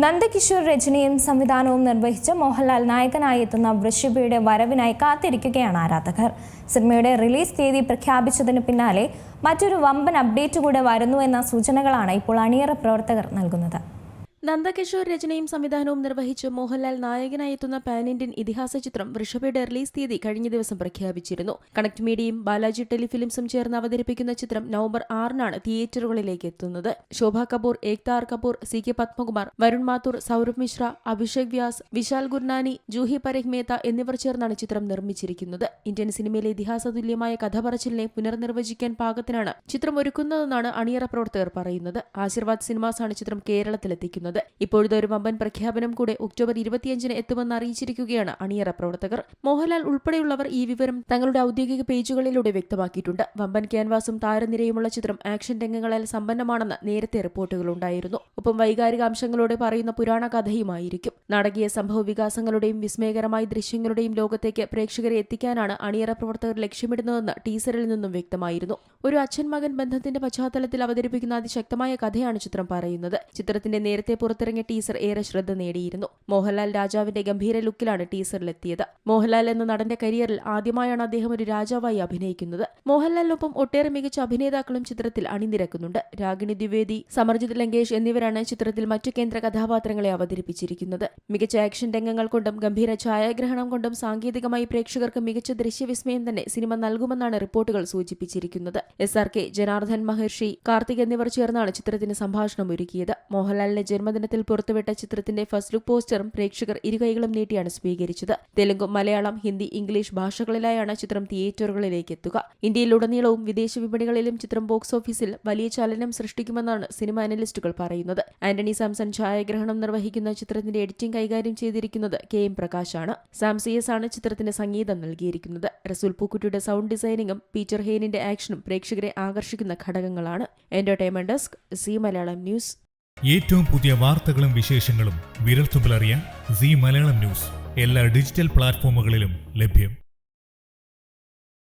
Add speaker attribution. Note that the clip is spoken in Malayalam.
Speaker 1: നന്ദകിഷോർ രചനയും സംവിധാനവും നിർവഹിച്ച് മോഹൻലാൽ നായകനായി എത്തുന്ന വൃഷിഭയുടെ വരവിനായി കാത്തിരിക്കുകയാണ് ആരാധകർ. സിനിമയുടെ റിലീസ് തീയതി പ്രഖ്യാപിച്ചതിന് പിന്നാലെ മറ്റൊരു വമ്പൻ അപ്ഡേറ്റ് കൂടെ വരുന്നു എന്ന സൂചനകളാണ് ഇപ്പോൾ അണിയറ പ്രവർത്തകർ നൽകുന്നത്.
Speaker 2: നന്ദകിഷോർ രചനയും സംവിധാനവും നിർവഹിച്ച് മോഹൻലാൽ നായകനായി എത്തുന്ന പാൻ ഇന്ത്യൻ ഇതിഹാസ ചിത്രം വൃഷഭയുടെ റിലീസ് തീയതി കഴിഞ്ഞ ദിവസം പ്രഖ്യാപിച്ചിരുന്നു. കണക്ട് മീഡിയയും ബാലാജി ടെലിഫിലിംസും ചേർന്ന് അവതരിപ്പിക്കുന്ന ചിത്രം നവംബർ ആറിനാണ് തിയേറ്ററുകളിലേക്ക് എത്തുന്നത്. ശോഭ കപൂർ ഏക്താർ കപൂർ സി കെ പത്മകുമാർ വരുൺ മാത്തൂർ സൗരഭ് മിശ്ര അഭിഷേക് വ്യാസ് വിശാൽ ഗുർനാനി ജൂഹി പരഖ് മേത്ത എന്നിവർ ചേർന്നാണ് ചിത്രം നിർമ്മിച്ചിരിക്കുന്നത്. ഇന്ത്യൻ സിനിമയിലെ ഇതിഹാസ തുല്യമായ കഥ പറച്ചിലിനെ പുനർനിർവചിക്കാൻ പാകത്തിനാണ് ചിത്രം ഒരുക്കുന്നതെന്നാണ് അണിയറ പ്രവർത്തകർ പറയുന്നത്. ആശീർവാദ് സിനിമാസാണ് ചിത്രം കേരളത്തിലെത്തിക്കുന്നത്. ഇപ്പോഴത്തെ ഒരു വമ്പൻ പ്രഖ്യാപനം കൂടെ ഒക്ടോബർ ഇരുപത്തിയഞ്ചിന് എത്തുമെന്ന് അറിയിച്ചിരിക്കുകയാണ് അണിയറ പ്രവർത്തകർ. മോഹൻലാൽ ഉൾപ്പെടെയുള്ളവർ ഈ വിവരം തങ്ങളുടെ ഔദ്യോഗിക പേജുകളിലൂടെ വ്യക്തമാക്കിയിട്ടുണ്ട്. വമ്പൻ ക്യാൻവാസും താരനിരയുമുള്ള ചിത്രം ആക്ഷൻ രംഗങ്ങളാൽ സമ്പന്നമാണെന്ന് നേരത്തെ റിപ്പോർട്ടുകളുണ്ടായിരുന്നു ഒപ്പം വൈകാരികാംശങ്ങളോടെ പറയുന്ന പുരാണ കഥയുമായിരിക്കും നാടകീയ സംഭവ വികാസങ്ങളുടെയും വിസ്മയകരമായ ദൃശ്യങ്ങളുടെയും ലോകത്തേക്ക് പ്രേക്ഷകരെ എത്തിക്കാനാണ് അണിയറ പ്രവർത്തകർ ലക്ഷ്യമിടുന്നതെന്ന് ടീസറിൽ നിന്നും വ്യക്തമായിരുന്നു. ഒരു അച്ഛൻ മകൻ ബന്ധത്തിന്റെ പശ്ചാത്തലത്തിൽ അവതരിപ്പിക്കുന്ന അതിശക്തമായ കഥയാണ് ചിത്രം പറയുന്നത്. ചിത്രത്തിന്റെ നേരത്തെ പുറത്തിറങ്ങിയ ടീസർ ഏറെ ശ്രദ്ധ നേടിയിരുന്നു. മോഹൻലാൽ രാജാവിന്റെ ഗംഭീര ലുക്കിലാണ് ടീസറിലെത്തിയത്. മോഹൻലാൽ എന്ന നടന്റെ കരിയറിൽ ആദ്യമായാണ് അദ്ദേഹം ഒരു രാജാവായി അഭിനയിക്കുന്നത്. മോഹൻലാലിനൊപ്പം ഒട്ടേറെ മികച്ച അഭിനേതാക്കളും ചിത്രത്തിൽ അണിനിരക്കുന്നുണ്ട്. രാഗിണി ദ്വിവേദി സമർജിത് ലങ്കേഷ് എന്നിവരാണ് ചിത്രത്തിൽ മറ്റു കേന്ദ്ര കഥാപാത്രങ്ങളെ അവതരിപ്പിച്ചിരിക്കുന്നത്. മികച്ച ആക്ഷൻ രംഗങ്ങൾ കൊണ്ടും ഗംഭീര ഛായാഗ്രഹണം കൊണ്ടും സാങ്കേതികമായി പ്രേക്ഷകർക്ക് മികച്ച ദൃശ്യവിസ്മയം തന്നെ സിനിമ നൽകുമെന്നാണ് റിപ്പോർട്ടുകൾ സൂചിപ്പിച്ചിരിക്കുന്നത്. S R K Janardhan Maharshi Karthik എന്നിവർ ചേർന്നാണ് ചിത്രത്തിന് സംഭാഷണം ഒരുക്കിയത്. മോഹൻലാലിന്റെ ജന്മദിനത്തിൽ പുറത്തുവിട്ട ചിത്രത്തിന്റെ ഫസ്റ്റ് ലുക്ക് പോസ്റ്ററും പ്രേക്ഷകർ ഇരുകൈകളും നീട്ടിയാണ് സ്വീകരിച്ചത്. തെലുങ്ക് മലയാളം ഹിന്ദി ഇംഗ്ലീഷ് ഭാഷകളിലായാണ് ചിത്രം തിയേറ്ററുകളിലേക്ക് എത്തുക. ഇന്ത്യയിലുടനീളവും വിദേശ വിപണികളിലും ചിത്രം ബോക്സ് ഓഫീസിൽ വലിയ ചലനം സൃഷ്ടിക്കുമെന്നാണ് സിനിമ അനലിസ്റ്റുകൾ പറയുന്നത്. ആന്റണി സാംസൺ ഛായാഗ്രഹണം നിർവഹിക്കുന്ന ചിത്രത്തിന്റെ എഡിറ്റിംഗ് കൈകാര്യം ചെയ്തിരിക്കുന്നത് കെ എം പ്രകാശാണ്. സാംസിയസ് ആണ് ചിത്രത്തിന് സംഗീതം നൽകിയിരിക്കുന്നത്. റസൂൽ പൂക്കുട്ടിയുടെ സൗണ്ട് ഡിസൈനിങ്ങും പീറ്റർ ഹെയിനിന്റെ ആക്ഷനും പ്രേക്ഷകരെ ആകർഷിക്കുന്ന ഘടകങ്ങളാണ്. Entertainment desk Zee Malayalam news.
Speaker 3: ഏറ്റവും പുതിയ വാർത്തകളും വിശേഷങ്ങളും വിരൽത്തുമ്പിലറിയാൻ സി മലയാളം ന്യൂസ്. എല്ലാ ഡിജിറ്റൽ പ്ലാറ്റ്ഫോമുകളിലും ലഭ്യം.